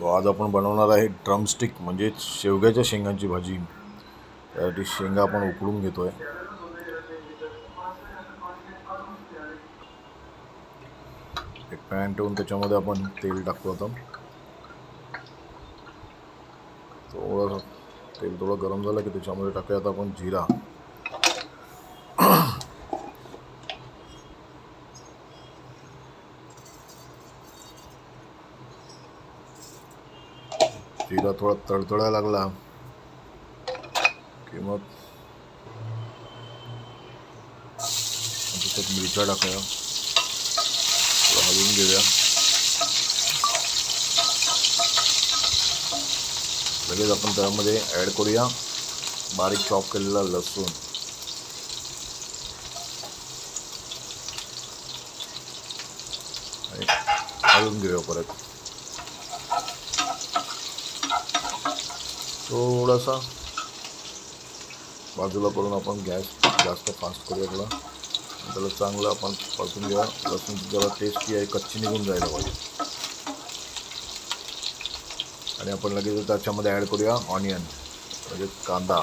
So आज आपण बनवणार आहे ड्रमस्टिक म्हणजेच शेवग्याच्या शेंगांची भाजी. त्यासाठी शेंगा आपण उकडून घेतो आहे एक पॅन ठेवून त्याच्यामध्ये आपण तेल टाकतो आता. थोडंसं तेल थोडं गरम झालं की त्याच्यामध्ये टाकूया आता आपण जिरा. स्त्रीला थोडा तडतडायला लागला. की मग? त्याच्यात मिरच्या टाकूया हलवून घेऊया. लगेच आपण त्यामध्ये ॲड करूया. बारीक चॉप केलेला लसूण. हलवून घेऊया परत. थोडासा बाजूला करून आपण गॅस जास्त फास्ट करूया थोडा. त्याला चांगलं आपण परतून घेऊया लसूण जरा टेस्टी आहे कच्ची निघून जायला पाहिजे. आणि आपण लगेच त्याच्यामध्ये ॲड करूया ऑनियन म्हणजे कांदा.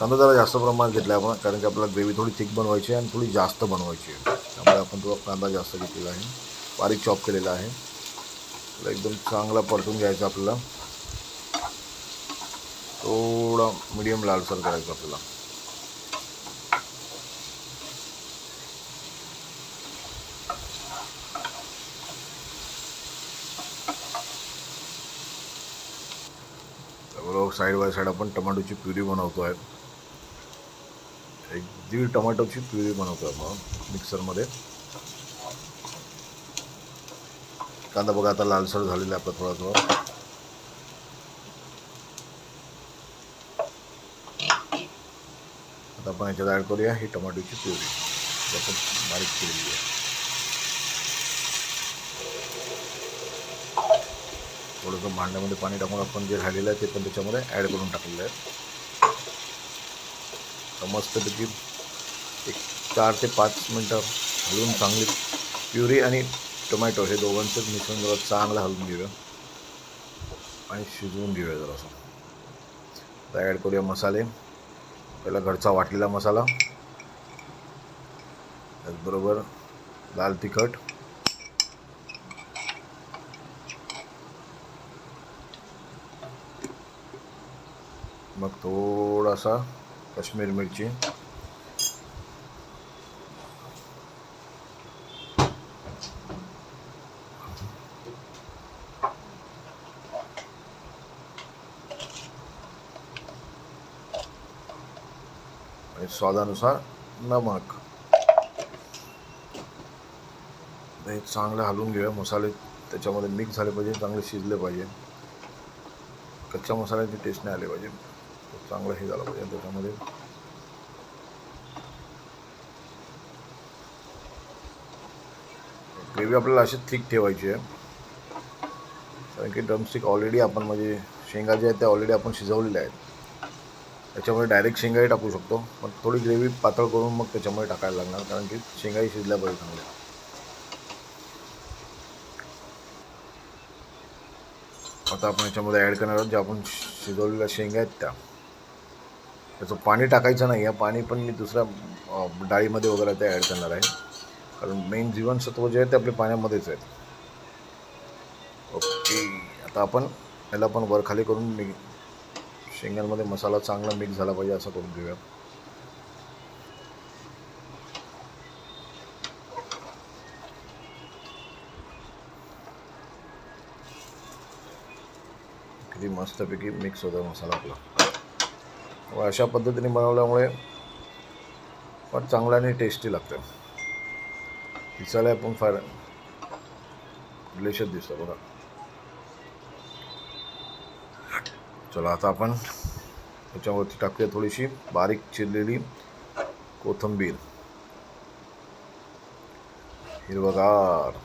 कांदा जरा जास्त प्रमाणात घेतला आहे आपण कारण की आपल्याला ग्रेव्ही थोडी थिक बनवायची आहे आणि थोडी जास्त बनवायची आहे. त्यामुळे आपण थोडा कांदा जास्त घेतलेला आहे. बारीक चॉप केलेला आहे. एकदम चांगला परतून घ्यायचा आपल्याला. थोडा मिडियम लालसर करायचं आपल्याला त्याबरोबर साईड बाय साईड आपण टमाटोची प्युरी बनवतो आहे एक दीड टमाटोची प्युरी बनवतो आहे मग मिक्सरमध्ये कांदा बघा आता लालसर झालेला आहे आपला थोडा थोडा आता आपण याच्यात ॲड करूया. ही टोमॅटोची प्युरी. आपण बारीक केलेली आहे. थोडंसं भांड्यामध्ये पाणी टाकून आपण जे राहिलेलं आहे ते पण त्याच्यामध्ये ॲड करून टाकलेलं आहे. तर मस्तपैकी एक चार ते पाच मिनटं हलवून चांगली प्युरी आणि टोमॅटो हे दोघांचं मिश्रण जरा चांगलं हलवून घेऊया. आणि शिजवून घेऊया जरासं. आता ॲड करूया मसाले. त्याला घरचा वाटलेला मसाला. त्याचबरोबर लाल तिखट. मग थोडासा काश्मीर मिरची. आणि स्वादानुसार नमक. हे चांगलं हलवून घेऊया. मसाले त्याच्यामध्ये मिक्स झाले पाहिजे चांगले शिजले पाहिजे. कच्च्या मसाल्याची टेस्ट नाही आली पाहिजे. चांगलं हे झालं पाहिजे त्याच्यामध्ये. ग्रेव्ही आपल्याला अशी थिक ठेवायची आहे. कारण की ड्रमस्टिक ऑलरेडी आपण म्हणजे शेंगा ज्या आहेत त्या ऑलरेडी आपण शिजवलेल्या आहेत. त्याच्यामुळे डायरेक्ट शेंगाही टाकू शकतो. पण थोडी ग्रेव्ही पातळ करून मग त्याच्यामध्ये टाकायला लागणार कारण की शेंगाही शिजल्या पाहिजे चांगल्या आता आपण याच्यामध्ये ॲड करणार आहोत ज्या आपण शिजवलेल्या शेंगा आहेत त्या. त्याचं पाणी टाकायचं नाही आहे पाणी पण मी दुसऱ्या डाळीमध्ये वगैरे ते ॲड करणार आहे. कारण मेन जीवनसत्व जे आहे ते आपल्या पाण्यामध्येच आहेत ओके आता आपण याला पण वर खाली करून मी शेंगांमध्ये मसाला चांगला मिक्स झाला पाहिजे असं करून घेऊया किती मस्तपैकी मिक्स होतो मसाला आपला. अशा पद्धतीने बनवल्यामुळे पण चांगला आणि टेस्टी लागतं दिसायला पण फार डिलिशियस दिसतं बघा. चला आता आपण त्याच्यावरती टाकूया थोडीशी बारीक चिरलेली कोथिंबीर. हिरवगार.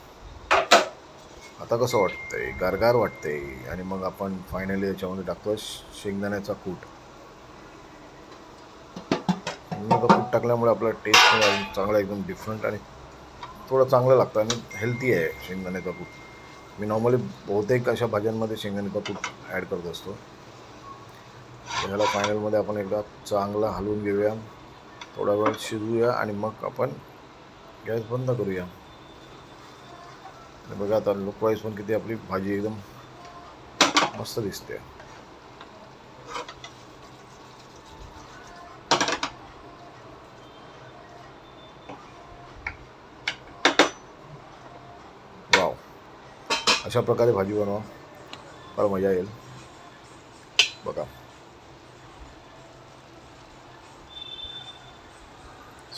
आता कसं वाटतंय? गारगार वाटतंय. आणि मग आपण फायनली याच्यामध्ये टाकतो शेंगदाण्याचा कूट. शेंगदाण्याचा कूट टाकल्यामुळे आपला टेस्ट चांगला एकदम डिफरंट आणि थोडं चांगलं लागतं आणि हेल्थी आहे शेंगदाण्याचा कूट. मी नॉर्मली बहुतेक अशा भाज्यांमध्ये शेंगदाण्याचा कूट ॲड करत असतो. ह्याला फायनलमध्ये आपण एकदा चांगला हलवून घेऊया. थोडा वेळ शिजवूया आणि मग आपण गॅस बंद करूया. आणि बघा आता लुक वाईज पण किती आपली भाजी एकदम मस्त दिसते. वाव अशा प्रकारे भाजी बनवा. फार मजा येईल. बघा.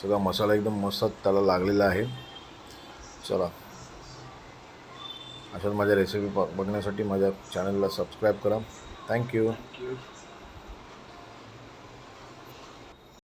सगळा मसाला एकदम मस्त त्याला लागलेला आहे. चला. अशाच माझ्या रेसिपी बघण्यासाठी माझ्या चॅनलला सबस्क्राईब करा. थँक्यू